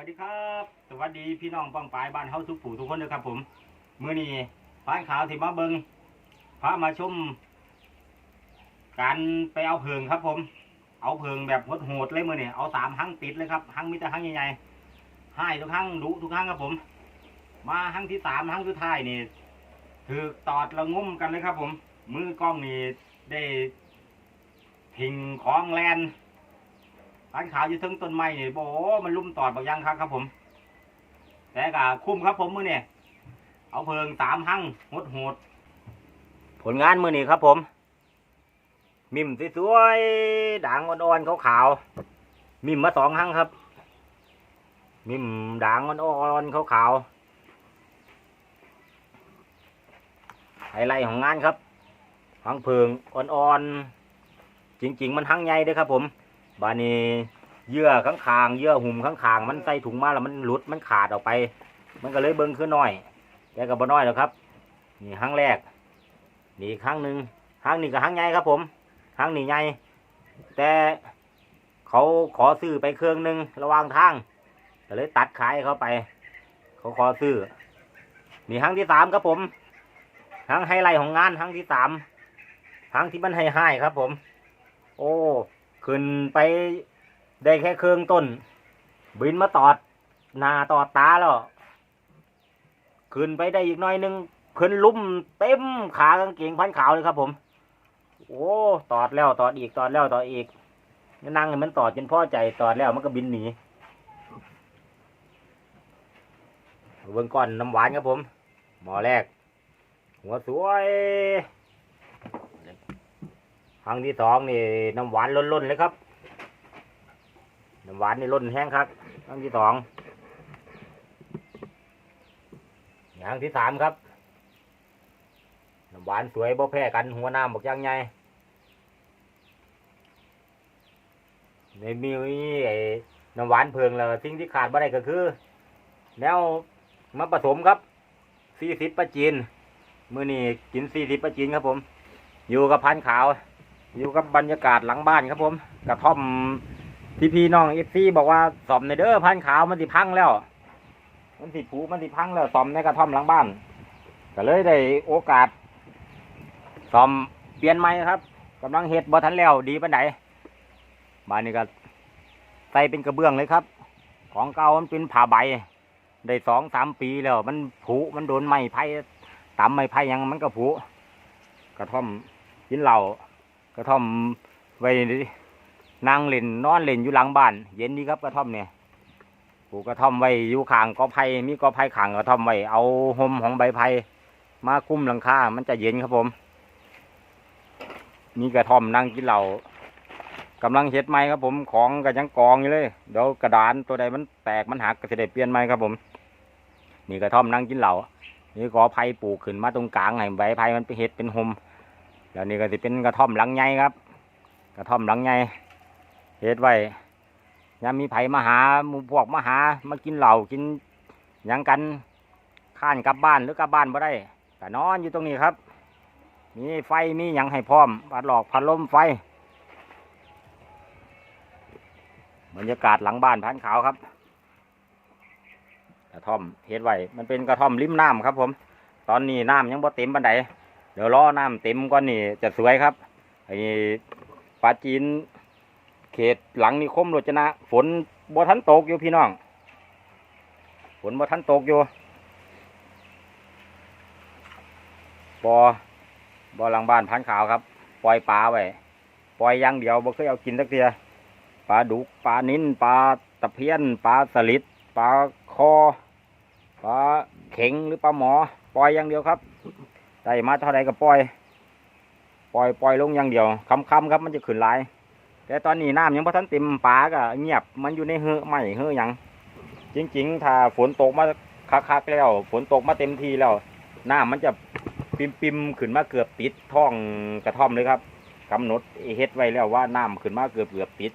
วัสดีครับ สวัสดีพี่น้องป้องปลายบ้านเฮาทุกผู้ทุกคนเลยครับ ผมมื้อนี้พานขาวที่มาเบิงพามาชม การไปเอาเพิงครับ ผม เอาเพิงแบบโหดๆเลยมื้อนี้เอาสามหั่งติดเลยครับหั่งมีแต่หั่งใหญ่ๆให้ทุกหั่งดุทุกหั่งครับผม มาหั่งที่สามหั่งสุดท้ายนี่ถือตอดละงุ่มกันเลยครับ ผม มือกล้องนี่ได้พิงของแลน ร้านขาวอยู่เทึงต้นไม้เนี่โอ้โหมันลุ่มตอดบางอยังครับครับผม แต่ก็คุ้มครับผมมือเนี่ยเอาเพิงสามหั่งหดหด ผลงานมือนี่ครับผม มิมสวยๆด่างอ่อนๆขาวๆมิมมาสองหั่งครับ มิมด่างอ่อนๆขาวๆไฮไลท์ของงานครับหั่งเพิงอ่อนๆจริง ๆ มันหั่งใหญ่ด้อครับผม บานี้เยื่อข้างคางๆเยื่อหุ่มข้างคางๆมันใส่ถุงมาแล้วมันหลุดมันขาดออกไป มันก็เลยเบิ้งขึ้นน้อยแต่ก็บ่น้อยแล้วครับ นี่ครั้งแรก นี่ครั้งหนึ่งครั้งนี้ก็ครั้งใหญ่ครับ ผมครั้งนี้ใหญ่แต่เขาขอซื้อไปเครื่องหนึ่งระหว่างทางก็เลยตัดขายเขาไป เขาขอซื้อนี่ครั้งที่สามครับผมครั้งไฮไลท์ของงานครั้งที่สามครั้งที่มันให้ให้ครับผม โอ้ ขึ้นไปได้แค่เครื่องต้น บินมาตอดหน้าตอดตาแล้วขึ้นไปได้อีกหน้อยหนึงขึ้นลุ่มเต็มขากางเกงพันขาวเลยครับ ผม โอ้ตอดแล้วตอดอีกตอดแล้วตอดอีกนั่งมันตอดจนพ่อใจตอดแล้วมันก็บินหนีเบิ่งก้อนน้ำหวานครับผม หมอแรก หัวสวย ครั้งที่สองนี่น้ำหวานล้นๆเลยครับ น้ำหวานนี่ล้นแห้งครับ ครั้งที่สองครั้งที่สามครับ น้ำหวานสวยบ่แพ้กันหัวน้ำบอกยังไงในมีไอ้น้ำหวานเพิงแล้วสิ่งที่ขาดบ่ได้ก็คือ แนวมาผสมครับสี่สิบปลาจีน มือนี่กินสี่สิบปลาจีนครับผม อยู่กับพันขาว อยู่กับบรรยากาศหลังบ้านครับผมกระท่อมที่พี่น้องเอฟซีบอกว่าสอมในเด้อพันขาวมันสิพังแล้ว มันสิผุมันสิพังแล้วสอมในกระท่อมหลังบ้านก็เลยได้โอกาสสอมเปลี่ยนใหม่ครับกำลังเฮ็ดบ่ทันแล้วดีปานใดบ้านนี้ก็ใส่เป็นกระเบื้องเลยครับ ของเก่ามันเป็นผ้าใบได้สองสามปีแล้ว มันผุมันโดนไม้ไผ่ตำไม้ไผ่ยังมันก็ผุกระท่อมกินเหล้า กระท่อมไว้นั่งเล่นนอนเล่นอยู่หลังบ้าน เย็นดีครับกระท่อมเนี่ยปลูกกระท่อมไว้อยู่ข้างกอไผ่มีกอไผ่ข้างกระท่อมไว้เอาห่มของใบไผ่มาคุ้มหลังคา มันจะเย็นครับผมมีกระท่อมนั่งกินเหล้ากำลังเฮ็ดไม้ครับผมของก็ยังกองอยู่เลย เดี๋ยวกระดานตัวใดมันแตกมันหักก็จะได้เปลี่ยนไม้ครับผม นี่กระท่อมนั่งกินเหล้านี่กอไผ่ปลูกขึ้นมาตรงกลางให้ใบไผ่มันไปเฮ็ดเป็นห่ม แล้วนี่ก็จะเป็นกระท่อมหลังใหญ่ครับ กระท่อมหลังใหญ่เฮ็ดไว้ยามมีไผมาหาหมู่พวกมาหามากินเหล้ากินหยังกันข้านกลับบ้านหรือกลับบ้านบ่ได้ก็นอนอยู่ตรงนี้ครับ มีไฟมีหยังให้พร้อมพัดหลอกพัดลมไฟบรรยากาศหลังบ้านพันขาวครับ กระท่อมเฮ็ดไว้มันเป็นกระท่อมริมน้ำครับ ผม ตอนนี้น้ำยังบ่เต็มบันได ดี๋ยวรอน้ำเต็มก่อนนี่จะสวยครับไอ้ปลาจีนเขตหลังนิคมโรจนะ ฝนบ่ทันตกอยู่พี่น้อง ฝนบ่ทันตกอยู่บ่บ่หลังบ้านพันขาวครับ ปล่อยปลาไว้ปล่อยย่างเดียวบ่เคยเอากินสักเทียปลาดุกปลานิ้นปลาตะเพียนปลาสลิดปลาคอปลาเข็งหรือปลาหมอ ปล่อยอย่างเดียวครับ ได้มาเท่าไรก็ปล่อย ปล่อยปล่อยลงอย่างเดียวคำคำครับมันจะขึ้นลายแต่ตอนนี้น้ำยังพอทันเต็มปลาก็เงียบมันอยู่ในเหือไม่เหือยังจริง ๆ ถ้าฝนตกมาคักๆแล้ว ฝนตกมาเต็มทีแล้วน้ำมันจะปิมปิมขึ้นมาเกือบติดท้องกระท่อมเลยครับกำหนดเฮ็ดไว้แล้วว่าน้ำขึ้นมาเกือบเกือบติด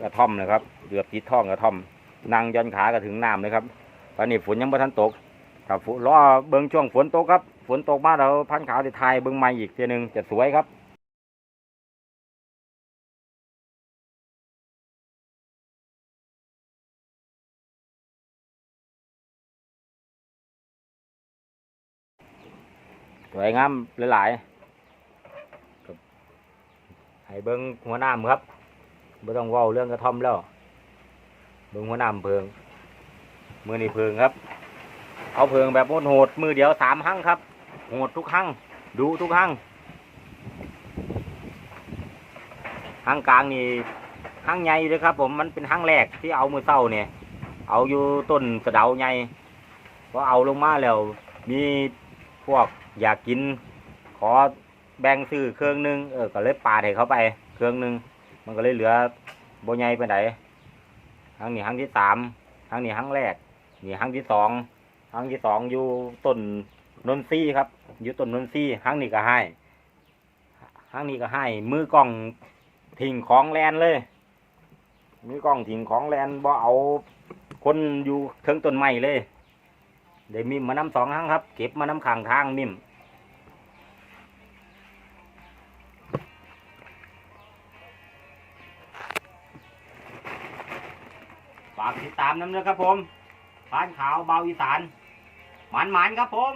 กระท่อมเลยครับเกือบติดท้องกระท่อมนั่งยันขาก็ถึงน้ำเลยครับ ตอนนี้ฝนยังพอทันตก ครับรอเบิ้งช่วงฝนตกครับ ฝนตกมาเราพันขาวที่ไทยเบิ้งใหม่อีกทีหนึ่งจะสวยครับสวยงามหลายๆให้เบิ้งหัวหน้าครับไม่ต้องว่าเรื่องกระท่อมแล้วเบิ้งหัวหน้าเพิงมือนีเพิงครับ เอาเพิงแบบโหดมือเดียวสามหั่งครับ โหดทุกหั่งดูทุกหั่งหั่งกลางนี่หั่งใหญ่เลยครับ ผมมันเป็นหั่งแรกที่เอามือเศร้าเนี่ย เอาอยู่ต้นสะเดาใหญ่พอเอาลงมาแล้ว มีพวกอยากกิน ขอแบ่งซื้อเครื่องหนึงเออก็เลยปาดให้เขาไป เครื่องหนึงมันก็เลยเหลือโบใหญ่ไปไหนครั้งนี้ครั้งที่สามครั้งนี้ครั้งแรกนี่ครั้งที่สอง ครั้งที่สองอยู่ต้นนนทรีย์ครับ อยู่ต้นนนทรีย์ครั้งนี้ก็ให้ครั้งนี้ก็ให้ มือกล้องทิ้งของแลนเลย มือกล้องทิ้งของแลนบ่เอาคนอยู่เทิงต้นไม้เลยเดี๋ยวมิมมานำสองครั้งครับ เก็บมาน้ำข้างทางมิมฝากติดตามน้ำเนะครับผมพานขาวเบาอีสาน หมานๆครับผม